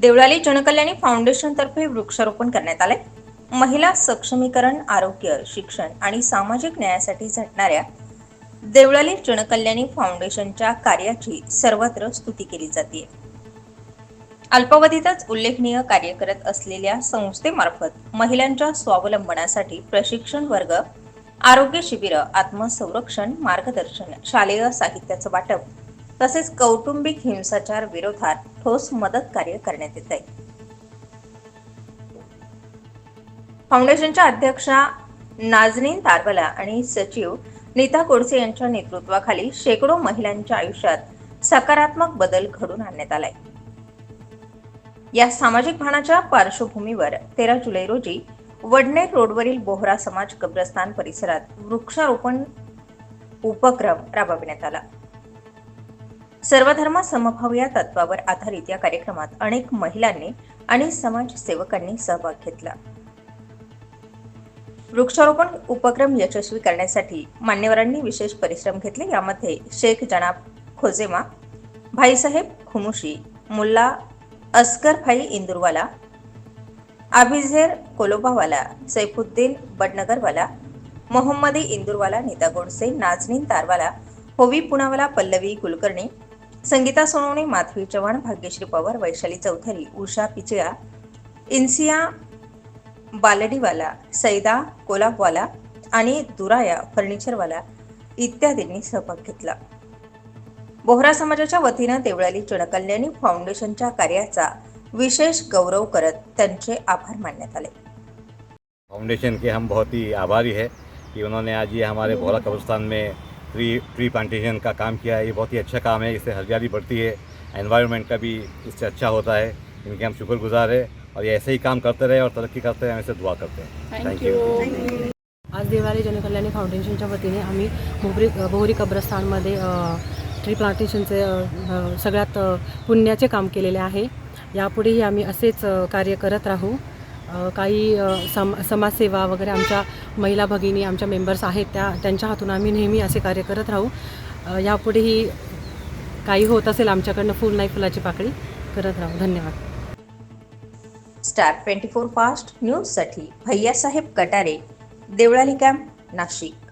देवळाली जनकल्याणी फाउंडेशनतर्फे वृक्षारोपण करण्यात आले महिला सक्षमीकरण आरोग्य शिक्षण आणि सामाजिक न्यायासाठी झटणाऱ्या देवळाली जनकल्याणी फाउंडेशनच्या कार्याची सर्वत्र स्तुती केली जाते अल्पावधीतच उल्लेखनीय कार्य करत असलेल्या संस्थेमार्फत महिलांच्या स्वावलंबनासाठी प्रशिक्षण वर्ग आरोग्य शिबिर आत्मसंरक्षण मार्गदर्शन शालेय साहित्याचं वाटप तसेच कौटुंबिक हिंसाचार विरोधात ठोस मदत कार्य करण्यात येत आहे फाउंडेशनच्या अध्यक्षा नाजनीन तारवला आणि सचिव नीता कोडसे यांच्या नेतृत्वाखाली शेकडो महिलांच्या आयुष्यात सकारात्मक बदल घडून आणण्यात आलाय. या सामाजिक भानाच्या पार्श्वभूमीवर तेरा जुलै रोजी वडनेर रोडवरील बोहरा समाज कब्रस्तान परिसरात वृक्षारोपण उपक्रम राबविण्यात आला. सर्वधर्म समभाव या तत्वावर आधारित या कार्यक्रमात अनेक महिलांनी आणि समाजसेवकांनी सहभाग घेतला. वृक्षारोपण उपक्रम यशस्वी करण्यासाठी मान्यवरांनी विशेष परिश्रम घेतले. यामध्ये शेख जनाब खोजेमा भाईसाहेब खुमुशी मुल्ला अस्कर भाई इंदुरवाला आबिझेर कोलोबावाला सैफुद्दीन बडनगरवाला मोहम्मदी इंदुरवाला नीता गोडसे नाजनीन तारवाला होवी पुनावाला पल्लवी कुलकर्णी संगीता सोनवणे माधवी चव्हाण भाग्यश्री पवार वैशाली चौधरी उषा पिचया इन्सिया बालडीवाला सैदा कोलाबवाला आणि दुराया फर्निचरवाला इत्यादींनी सहभाग घेतला. बोहरा समाजाच्या वतीनं देवळाली जनकल्याणी फाउंडेशनच्या कार्याचा विशेष गौरव करत त्यांचे आभार मानण्यात आले. फाउंडेशन के हम बहुत ही आभारी है कि उन्होंने आज ये हमारे बोहरा कब्रस्तान में ट्री ट्री प्लांटेशन का काम किया है ये बहुत ही अच्छा काम है इससे हरियाली बढ़ती है एनवायरनमेंट का भी इससे अच्छा होता है इनके हम शुक्रगुजार है और ये ऐसे ही काम करते रहे और तरक्की करते रहे हम इसे दुआ करते हैं। थैंक यू आज देवारी जनकल्याणी फाउंडेशनच्या वतीने आम्ही बोबरी बोहरी कब्रस्तानमध्ये ट्री प्लांटेशनचे सगळ्यात पुण्याचे काम केलेले आहे. यापुढेही आम्ही असेच कार्य करत राहू. काही सम समाजसेवा वगैरे आमच्या महिला भगिनी आमच्या मेंबर्स आहेत त्या त्यांच्या हातून आम्ही नेहमी असे कार्य करत राहू. यापुढेही काही होत असेल आमच्याकडनं फुल नाही फुलाची पाकळी करत राहू. धन्यवाद. स्टार ट्वेंटी फोर फास्ट न्यूजसाठी भैयासाहेब कटारे देवळाली कॅम्प नाशिक.